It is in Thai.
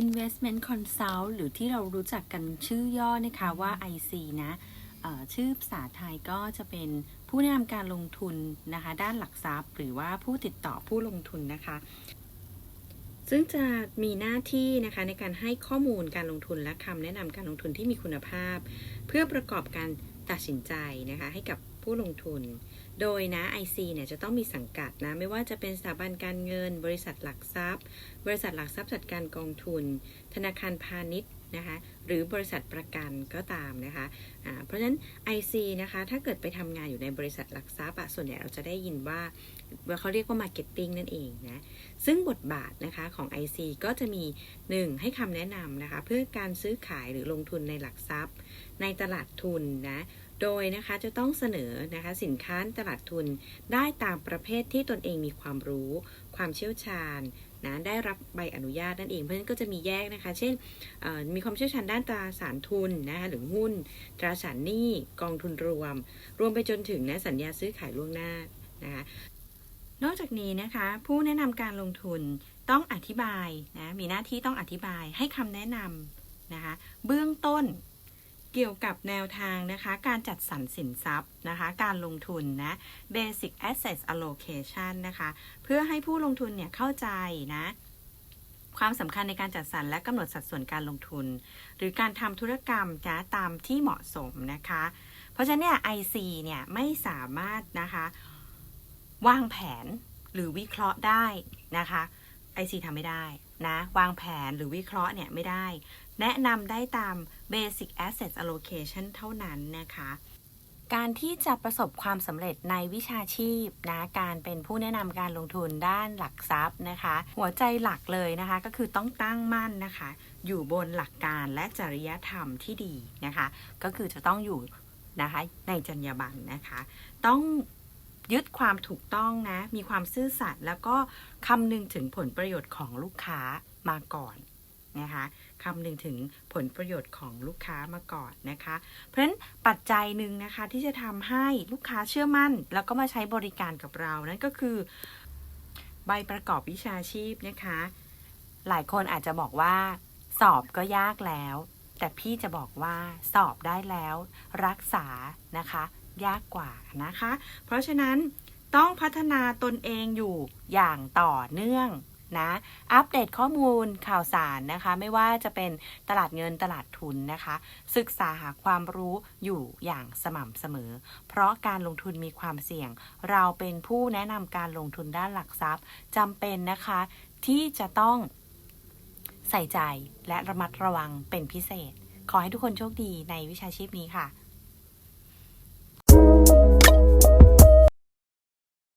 Investment Consult หรือที่เรารู้จักกันชื่อย่อนะคะว่า IC นะชื่อภาษาไทยก็จะเป็นผู้แนะนำการลงทุนนะคะ ด้านหลักทรัพย์ หรือว่าผู้ติดต่อผู้ลงทุนนะคะ ซึ่งจะมีหน้าที่นะคะในการให้ข้อมูลการลงทุนและคำแนะนำการลงทุนที่มีคุณภาพ เพื่อประกอบการตัดสินใจนะคะให้กับ ผู้ลงทุน โดยนะ IC เนี่ยจะต้องมีสังกัดนะ ไม่ว่าจะเป็นสถาบันการเงิน บริษัทหลักทรัพย์ บริษัทหลักทรัพย์จัดการกองทุน ธนาคารพาณิชย์ นะคะหรือบริษัทประกันก็ตามนะคะอ่าเพราะฉะนั้น IC นะคะถ้าเกิดไปทำงานอยู่ในบริษัทหลักทรัพย์ส่วนใหญ่เราจะได้ยินว่าว่าเขาเรียกว่า Marketing นั่นเองนะซึ่งบทบาทนะคะของ IC ก็จะมี 1. ให้คำแนะนำนะคะเพื่อการซื้อขายหรือลงทุนในหลักทรัพย์ ในตลาดทุนนะโดยนะคะจะต้องเสนอนะคะสินค้าตลาดทุนได้ตามประเภทที่ตนเองมีความรู้ ความเชี่ยวชาญ นะได้รับใบอนุญาตนั่นเองเพราะฉะนั้นก็จะมีแยกนะคะ เช่นมีความเชี่ยวชาญด้านตราสารทุนนะคะหรือหุ้น ตราสารหนี้กองทุนรวม รวมไปจนถึงนะสัญญาซื้อขายล่วงหน้านะคะนอกจากนี้นะคะ ผู้แนะนำการลงทุนต้องอธิบายนะมีหน้าที่ต้องอธิบายให้คำแนะนำนะคะเบื้องต้น เกี่ยวกับแนวทางนะคะ การจัดสรรสินทรัพย์นะคะ การลงทุนนะ basic asset allocation นะคะ เพื่อให้ผู้ลงทุนเนี่ยเข้าใจนะความสำคัญในการจัดสรรและกำหนดสัดส่วนการลงทุน หรือการทำธุรกรรมนะตามที่เหมาะสมนะคะ เพราะฉะนั้นเนี่ย IC เนี่ยไม่สามารถนะคะ วางแผนหรือวิเคราะห์ได้นะคะ IC ทำไม่ได้นะ วางแผนหรือวิเคราะห์เนี่ยไม่ได้ แนะนำได้ตาม Basic Asset Allocation เท่านั้นนะคะ การที่จะประสบความสำเร็จในวิชาชีพนะการเป็นผู้แนะนำการลงทุนด้านหลักทรัพย์นะคะ หัวใจหลักเลยนะคะ ก็คือต้องตั้งมั่นนะคะ อยู่บนหลักการและจริยธรรมที่ดีนะคะ ก็คือจะต้องอยู่นะคะในจรรยาบรรณนะคะ ต้อง ยึดความถูกต้องนะ มีความซื่อสัตย์แล้วก็คำนึงถึงผลประโยชน์ของลูกค้ามาก่อนนะคะคำนึงถึงผลประโยชน์ของลูกค้ามาก่อนนะคะ เพราะฉะนั้นปัจจัยหนึ่งนะคะที่จะทำให้ลูกค้าเชื่อมั่น แล้วก็มาใช้บริการกับเรา นั่นก็คือ ใบประกอบวิชาชีพนะคะ หลายคนอาจจะบอกว่า สอบก็ยากแล้ว แต่พี่จะบอกว่าสอบได้แล้ว รักษานะคะ ยากกว่านะคะ เพราะฉะนั้นต้องพัฒนาตนเองอยู่อย่างต่อเนื่องนะอัปเดตข้อมูลข่าวสารนะคะ ไม่ว่าจะเป็นตลาดเงินตลาดทุนนะคะ ศึกษาหาความรู้อยู่อย่างสม่ำเสมอ เพราะการลงทุนมีความเสี่ยง เราเป็นผู้แนะนำการลงทุนด้านหลักทรัพย์จำเป็นนะคะ ที่จะต้องใส่ใจและระมัดระวังเป็นพิเศษ ขอให้ทุกคนโชคดีในวิชาชีพนี้ค่ะ